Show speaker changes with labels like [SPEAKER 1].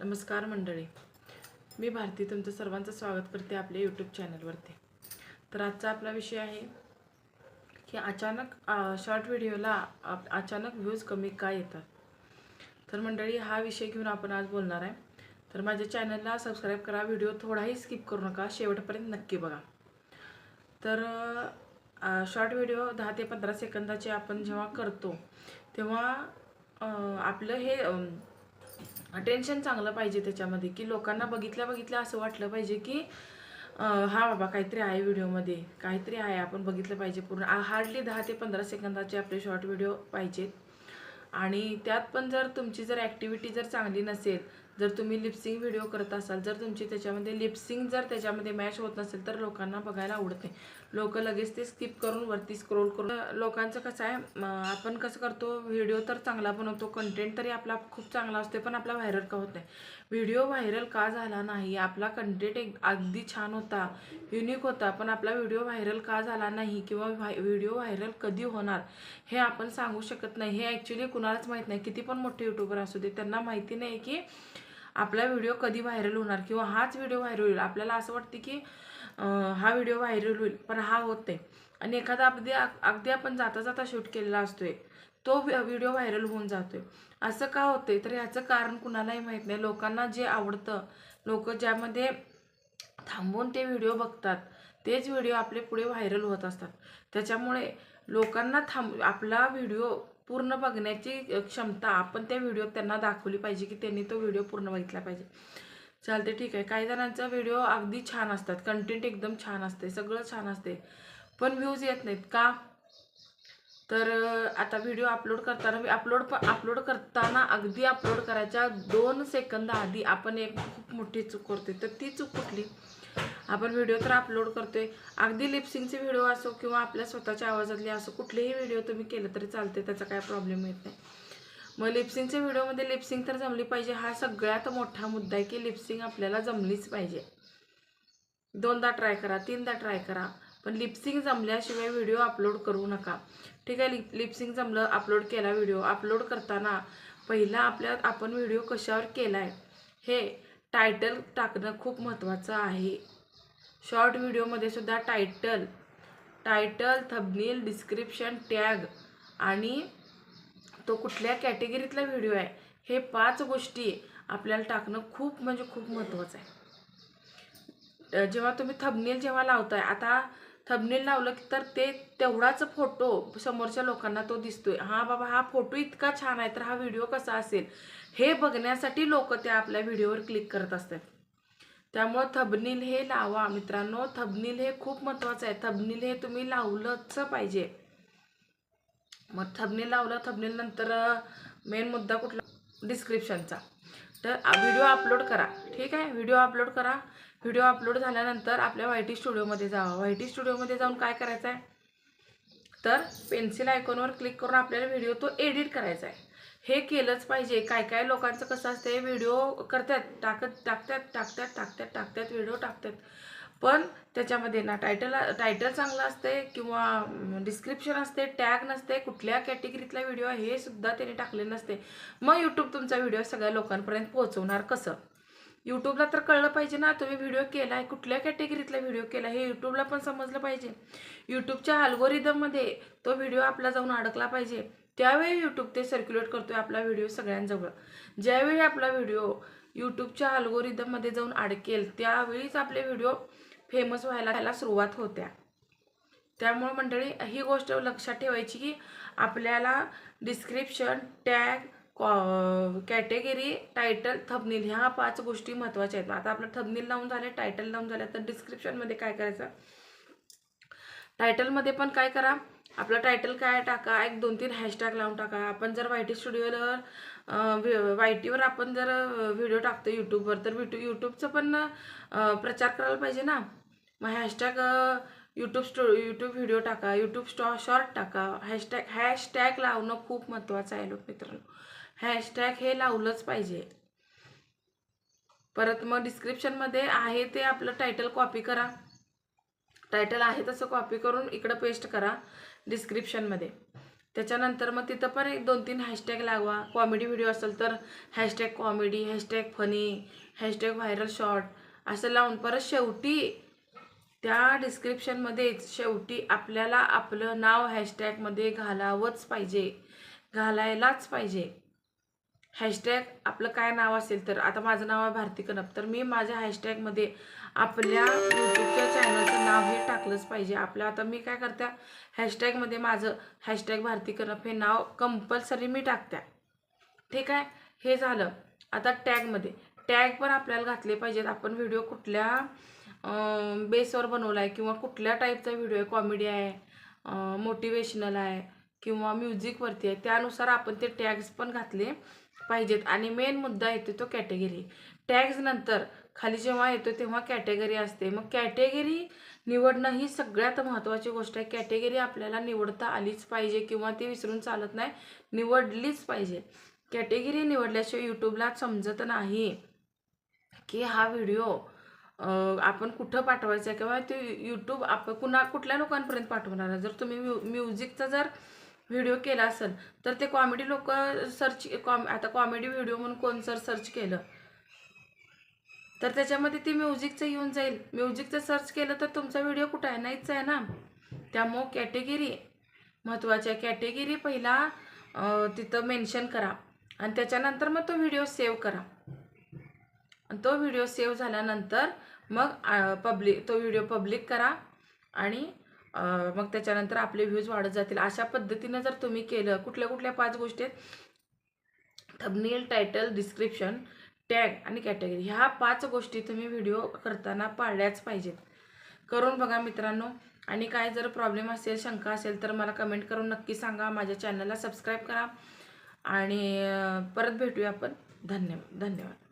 [SPEAKER 1] नमस्कार मंडळी. मी भारती तुमचं सर्वांचं स्वागत करते आपल्या यूट्यूब चॅनलवरती तर आजचा आपला विषय आहे की अचानक शॉर्ट व्हिडिओला आप- अचानक व्ह्यूज कमी का येतात? तर मंडळी हा विषय घेऊन आपण आज बोलणार आहे. तर माझ्या चॅनलला सबस्क्राईब करा व्हिडिओ थोडाही स्किप करू नका शेवटपर्यंत नक्की बघा. तर शॉर्ट व्हिडिओ दहा ते पंधरा सेकंदाचे आपण जेव्हा करतो तेव्हा आपलं हे अटेन्शन चांगलं पाहिजे त्याच्यामध्ये. की लोकांना बघितल्या बघितल्या असं वाटलं पाहिजे की हा बाबा काहीतरी आहे व्हिडिओमध्ये. काहीतरी आहे आपण बघितलं पाहिजे पूर्ण. हार्डली दहा ते पंधरा सेकंदाचे आपले शॉर्ट व्हिडिओ पाहिजेत. आणि त्यात पण जर तुमची जर ॲक्टिव्हिटी जर चांगली नसेल जर तुम्ही लिपसिंग व्हिडिओ करत असाल जर तुमची त्याच्यामध्ये लिपसिंग जर त्याच्यामध्ये मॅच होत नसेल तर लोकांना बघायला आवडत नाही. लोक लगेच ते स्किप करून वरती स्क्रोल करून लोकांचं कसं आहे आपण कसं करतो व्हिडिओ तर चांगला बनवतो कंटेंट तरी आपला खूप चांगला असतो पण आपला व्हायरल का होत नाही? व्हिडिओ व्हायरल का झाला नाही? आपला कंटेंट एक अगदी छान होता युनिक होता पण आपला व्हिडिओ व्हायरल का झाला नाही? किंवा व्हिडिओ व्हायरल कधी होणार? हे आपण सांगू शकत नाही. हे ॲक्च्युली कुणालाच माहीत नाही. किती पण मोठे युट्यूबर असू दे त्यांना माहिती नाही की आपला व्हिडिओ कधी व्हायरल होणार किंवा हाच व्हिडिओ व्हायरल होईल आपल्याला असं वाटते की हा व्हिडिओ व्हायरल होईल पण हा होत नाही. आणि एखादा अगदी अगदी आपण जाता जाता शूट केलेला असतोय तो व्हिडिओ व्हायरल होऊन जातोय. असं का होतंय? तर ह्याचं कारण कुणालाही माहीत नाही. लोकांना जे आवडतं लोक ज्यामध्ये थांबून ते व्हिडिओ बघतात तेच व्हिडिओ आपले पुढे व्हायरल होत असतात. त्याच्यामुळे लोकांना थांब आपला व्हिडिओ पूर्ण बघण्याची क्षमता आपण त्या व्हिडिओत त्यांना दाखवली पाहिजे की त्यांनी तो व्हिडिओ पूर्ण बघितला पाहिजे. चालते ठीक आहे. काही जणांचा व्हिडिओ अगदी छान असतात. कंटेंट एकदम छान असते. सगळं छान असते. पण व्ह्यूज येत नाहीत. का? तर आता व्हिडिओ अपलोड करताना अपलोड अपलोड करताना अगदी अपलोड करायच्या दोन सेकंद आधी आपण एक खूप मोठी चूक करते तर ती चूक कुठली? आपण व्हिडिओ तर अपलोड करतोय. अगदी लिप्सिंगचे व्हिडिओ असो किंवा आपल्या स्वतःच्या आवाजातले असो कुठलेही व्हिडिओ तुम्ही केलं तरी चालते त्याचा काय प्रॉब्लेम येत नाही. मग लिप्सिंगच्या व्हिडिओमध्ये लिप्सिंग तर जमली पाहिजे. हा सगळ्यात मोठा मुद्दा आहे की लिप्सिंग आपल्याला जमलीच पाहिजे. दोनदा ट्राय करा तीनदा ट्राय करा पण लिप्सिंग जमल्याशिवाय व्हिडिओ अपलोड करू नका. ठीक आहे लिप लिप्सिंग जमलं अपलोड केला व्हिडिओ अपलोड करताना पहिला आपल्या आपण व्हिडिओ कशावर केला आहे हे टायटल टाकणं खूप महत्त्वाचं आहे. शॉर्ट व्हिडिओमध्ये सुद्धा title title thumbnail description tag आणि तो कुठल्या कॅटेगरीतला व्हिडिओ आहे हे पाच गोष्टी आपल्याला टाकणं खूप म्हणजे खूप महत्त्वाचं आहे. जेव्हा तुम्ही थबनील जेव्हा लावताय आता थबनील लावलं की तर ते तेवढाच फोटो समोरच्या लोकांना तो दिसतोय. हा बाबा हा फोटो इतका छान आहे तर हा व्हिडिओ कसा असेल? हे बघण्यासाठी लोक त्या आपल्या व्हिडिओवर क्लिक करत असतात. त्यामुळं थबनील हे लावा. मित्रांनो थबनील हे खूप महत्त्वाचं आहे. थबनील हे तुम्ही लावलंच पाहिजे. मग थबनील लावलं थबनील नंतर मेन मुद्दा कुठला? डिस्क्रिप्शनचा तर व्हिडिओ अपलोड करा. ठीक आहे? व्हिडिओ अपलोड करा. व्हिडिओ अपलोड झाल्यानंतर आपल्या वायटी स्टुडिओमध्ये जावा. वायटी स्टुडिओमध्ये जाऊन काय करायचं आहे तर पेन्सिल आयकॉनवर क्लिक करून आपल्याला व्हिडिओ तो एडिट करायचा आहे हे केलंच पाहिजे. काय काय लोकांचं कसं असते व्हिडिओ करतात टाकत टाकतात टाकतात टाकतात टाकतात व्हिडिओ टाकतात. पण त्याच्यामध्ये ना टायटल टायटल चांगलं असते किंवा डिस्क्रिप्शन असते टॅग नसते कुठल्या कॅटेगरीतला व्हिडिओ आहे हे सुद्धा त्याने टाकले नसते मग यूट्यूब तुमचा व्हिडिओ सगळ्या लोकांपर्यंत पोहोचवणार कसं? यूट्यूबला तर कळलं पाहिजे ना तुम्ही व्हिडिओ केला आहे कुठल्या कॅटेगरीतला व्हिडिओ केला हे यूट्यूबला पण समजलं पाहिजे. यूट्यूबच्या अल्गोरिदममध्ये तो व्हिडिओ आपला जाऊन अडकला पाहिजे. त्यावेळी यूट्यूब ते सर्क्युलेट करतो आहे आपला व्हिडिओ सगळ्यांजवळ. ज्यावेळी आपला व्हिडिओ यूट्यूबच्या अल्गोरिदममध्ये जाऊन अडकेल त्यावेळीच आपले व्हिडिओ फेमस व्हायला व्हायला सुरुवात होत्या. त्यामुळे मंडळी ही गोष्ट लक्षात ठेवायची की आपल्याला description tag category title thumbnail ह्या पाच गोष्टी महत्त्वाच्या आहेत. आता आपलं थबनील लावून झाले टायटल लावून झालं तर डिस्क्रिप्शनमध्ये काय करायचं? टायटलमध्ये पण काय करा? आपलं टायटल काय टाका एक दोन तीन हॅशटॅग लावून टाका. आपण जर वाय टी स्टुडिओवर वाय टीवर आपण जर व्हिडिओ टाकतो यूट्यूबवर तर व्हिटू यूट्यूबचं पण प्रचार करायला पाहिजे ना. मग हॅशटॅग यूट्यूब स्टो यूट्यूब व्हिडिओ टाका यूट्यूब स्टॉ शॉर्ट टाका. हॅशटॅग हॅशटॅग लावणं खूप महत्त्वाचं आहे लोक मित्रांनो. हॅशटॅग हे लावलंच पाहिजे. परत मग डिस्क्रिप्शनमध्ये आहे ते आपलं टायटल कॉपी करा. टायटल आहे तसं कॉपी करून इकडं पेस्ट करा डिस्क्रिप्शनमध्ये त्याच्यानंतर मग तिथं पण एक दोन तीन हॅशटॅग लागवा. कॉमेडी व्हिडिओ असेल तर hashtag comedy hashtag funny hashtag viral short असं लावून परत शेवटी त्या डिस्क्रिप्शनमध्येच शेवटी आपल्याला आपलं नाव हॅशटॅगमध्ये घालावंच पाहिजे. घालायलाच पाहिजे. हॅशटॅग आपलं काय नाव असेल तर आता माझं नाव आहे भारती कनप तर मी माझ्या हॅशटॅगमध्ये आपल्या यूट्यूबच्या चॅनलचं नाव हे टाकलंच पाहिजे. आपल्या आता मी काय करते हॅशटॅगमध्ये माझं हॅशटॅग भारती कनप हे नाव कंपल्सरी मी टाकत्या ठीक आहे? हे झालं. आता टॅगमध्ये. टॅग पण आपल्याला घातले पाहिजेत. आपण व्हिडिओ कुठल्या बेसवर बनवला आहे किंवा कुठल्या टाईपचा व्हिडिओ आहे? कॉमेडी आहे मोटिवेशनल आहे किंवा म्युझिकवरती आहे? त्यानुसार आपण ते टॅग्स पण घातले. पाहिजेत. आणि मेन मुद्दा येतो तो कॅटेगरी टॅग्स नंतर खाली जेव्हा येतो तेव्हा कॅटेगरी असते. मग कॅटेगरी निवडणं ही सगळ्यात महत्त्वाची गोष्ट आहे. कॅटेगरी आपल्याला निवडता आलीच पाहिजे किंवा ती विसरून चालत नाही निवडलीच पाहिजे. कॅटेगरी निवडल्याशिवाय यूट्यूबला समजत नाही की हा व्हिडिओ आपण कुठं पाठवायचा आहे किंवा ते यूट्यूब आप कुणा कुठल्या लोकांपर्यंत पाठवणार जर तुम्ही म्यु म्युझिकचा जर व्हिडिओ केला असेल तर ते कॉमेडी लोक सर्च कॉम आता कॉमेडी व्हिडिओ म्हणून कोण सर सर्च केलं? तर त्याच्यामध्ये ती म्युझिकचं येऊन जाईल. म्युझिकचं सर्च केलं तर तुमचा व्हिडिओ कुठं आहे? नाहीच आहे ना. त्यामुळं कॅटेगिरी महत्त्वाची आहे कॅटेगरी पहिला तिथं मेन्शन करा. आणि त्याच्यानंतर मग तो व्हिडिओ सेव्ह करा. आणि तो व्हिडिओ सेव्ह झाल्यानंतर मग पब्लिक तो व्हिडिओ पब्लिक करा. आणि मग त्याच्यानंतर आपले व्ह्यूज वाढत जातील. अशा पद्धतीनं जर तुम्ही केलं कुठल्या कुठल्या पाच गोष्टी आहेत? थबनेल टायटल डिस्क्रिप्शन टॅग आणि कॅटेगरी ह्या पाच गोष्टी तुम्ही व्हिडिओ करताना पाळल्याच पाहिजेत. करून बघा मित्रांनो. आणि काय जर प्रॉब्लेम असेल शंका असेल तर मला कमेंट करून नक्की सांगा. माझ्या चॅनलला सबस्क्राईब करा. आणि परत भेटूया आपण. धन्यवाद धन्यवाद.